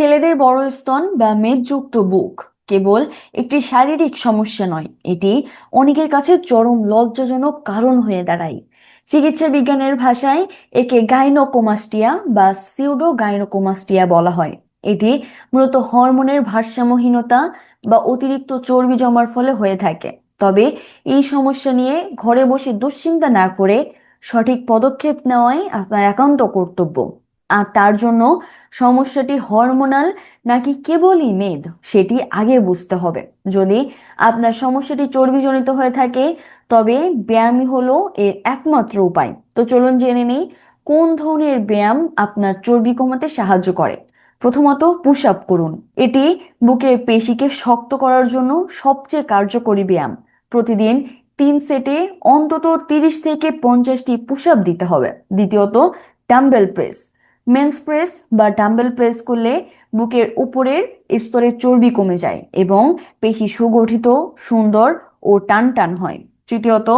ছেলেদের বড় স্তন বা মেদযুক্ত বুক কেবল একটি শারীরিক সমস্যা নয়, এটি অনেকের কাছে চরম লজ্জাজনক কারণ হয়ে দাঁড়ায়। চিকিৎসা বিজ্ঞানের ভাষায় একে গাইনোকোমাস্টিয়া বা সিউডো গাইনোকোমাস্টিয়া বলা হয়। এটি মূলত হরমোনের ভারসাম্যহীনতা বা অতিরিক্ত চর্বি জমার ফলে হয়ে থাকে। তবে এই সমস্যা নিয়ে ঘরে বসে দুশ্চিন্তা না করে সঠিক পদক্ষেপ নেওয়াই আপনার একান্ত কর্তব্য। আর তার জন্য সমস্যাটি হরমোনাল নাকি কেবলই মেদ, সেটি আগে বুঝতে হবে। যদি আপনার সমস্যাটি চর্বিজনিত হয়ে থাকে, তবে ব্যায়ামই হলো এর একমাত্র উপায়। তো চলুন জেনে নেই কোন ধরনের ব্যায়াম আপনার চর্বি কমাতে সাহায্য করে। প্রথমত পুশ আপ করুন। এটি বুকের পেশিকে শক্ত করার জন্য সবচেয়ে কার্যকরী ব্যায়াম। প্রতিদিন তিন সেটে অন্তত তিরিশ থেকে পঞ্চাশটি পুশ আপ দিতে হবে। দ্বিতীয়ত ডাম্বেল প্রেস মেন্স প্রেস বা ডাম্বেল প্রেস করলে বুকের উপরের স্তরের চর্বি কমে যায় এবং পেশি সুগঠিত, সুন্দর ও টান টান হয়। তৃতীয়ত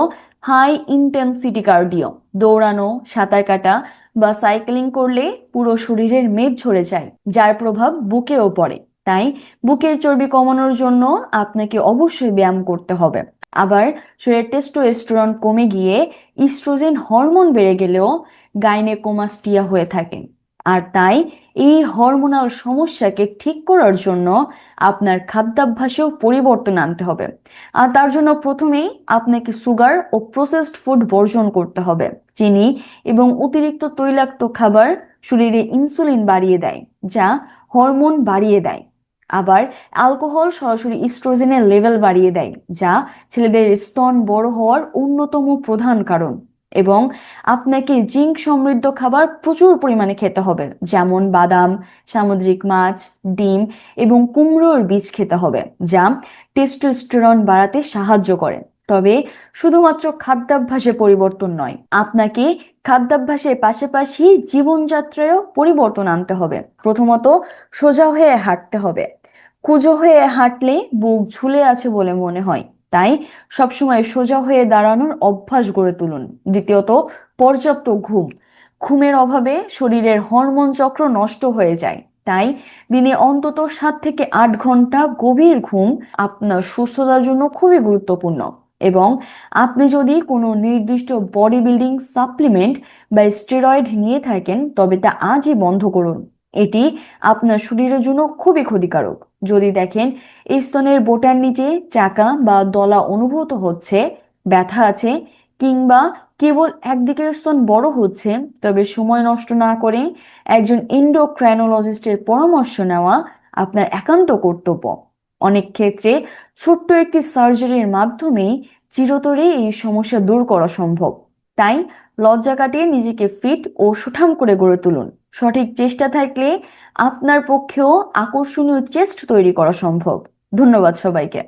হাই ইন্টেন্সিটি কার্ডিও দৌড়ানো, সাঁতার কাটা বা সাইক্লিং করলে পুরো শরীরের মেদ ঝরে যায়, যার প্রভাব বুকেও পড়ে। তাই বুকের চর্বি কমানোর জন্য আপনাকে অবশ্যই ব্যায়াম করতে হবে। আবার শরীরের টেস্টোস্টেরন কমে গিয়ে ইস্ট্রোজেন হরমোন বেড়ে গেলেও গাইনেকোমাস্টিয়া হয়ে থাকে। আর তাই এই হরমোনাল সমস্যাকে ঠিক করার জন্য আপনার খাদ্যাভ্যাসেও পরিবর্তন আনতে হবে। আর তার জন্য প্রথমেই আপনাকে সুগার ও প্রসেসড ফুড বর্জন করতে হবে। চিনি এবং অতিরিক্ত তৈলাক্ত খাবার শরীরে ইনসুলিন বাড়িয়ে দেয়, যা হরমোন বাড়িয়ে দেয়। আবার অ্যালকোহল সরাসরি ইস্ট্রোজেনের লেভেল বাড়িয়ে দেয়, যা ছেলেদের স্তন বড় হওয়ার অন্যতম প্রধান কারণ। এবং আপনাকে জিঙ্ক সমৃদ্ধ খাবার প্রচুর পরিমাণে খেতে হবে, যেমন বাদাম, সামুদ্রিক মাছ, ডিম এবং কুমড়োর বীজ খেতে হবে, যা টেস্টোস্টেরন বাড়াতে সাহায্য করে। তবে শুধুমাত্র খাদ্যাভ্যাসে পরিবর্তন নয়, আপনাকে খাদ্যাভ্যাসের পাশাপাশি জীবনযাত্রায়ও পরিবর্তন আনতে হবে। প্রথমত, সোজা হয়ে হাঁটতে হবে। কুজো হয়ে হাঁটলে বুক ঝুলে আছে বলে মনে হয়। তাই সবসময় সোজা হয়ে দাঁড়ানোর অভ্যাস গড়ে তুলুন। দ্বিতীয়ত, পর্যাপ্ত ঘুম। ঘুমের অভাবে শরীরের হরমোন চক্র নষ্ট হয়ে যায়। তাই দিনে অন্তত সাত থেকে আট ঘণ্টা গভীর ঘুম আপনার সুস্থতার জন্য খুবই গুরুত্বপূর্ণ। এবং আপনি যদি কোনো নির্দিষ্ট বডি বিল্ডিং সাপ্লিমেন্ট বা স্টেরয়েড নিয়ে থাকেন, তবে তা আজই বন্ধ করুন। এটি আপনার শরীরের জন্য খুবই ক্ষতিকারক। যদি দেখেন, স্তনের বোটার নিচে চাকা বা দলা অনুভূত হচ্ছে, ব্যথা আছে, কিংবা কেবল একদিকের স্তন বড় হচ্ছে, তবে সময় নষ্ট না করে একজন এন্ডোক্রাইনোলজিস্টের পরামর্শ নেওয়া আপনার একান্ত কর্তব্য। অনেক ক্ষেত্রে ছোট্ট একটি সার্জারির মাধ্যমেই চিরতরে এই সমস্যা দূর করা সম্ভব। তাই লজ্জা কাটিয়ে নিজেকে ফিট ও সুঠাম করে গড়ে তুলুন। সঠিক চেষ্টা থাকলে আপনার পক্ষেও আকর্ষণীয় চেস্ট তৈরি করা সম্ভব। ধন্যবাদ সবাইকে।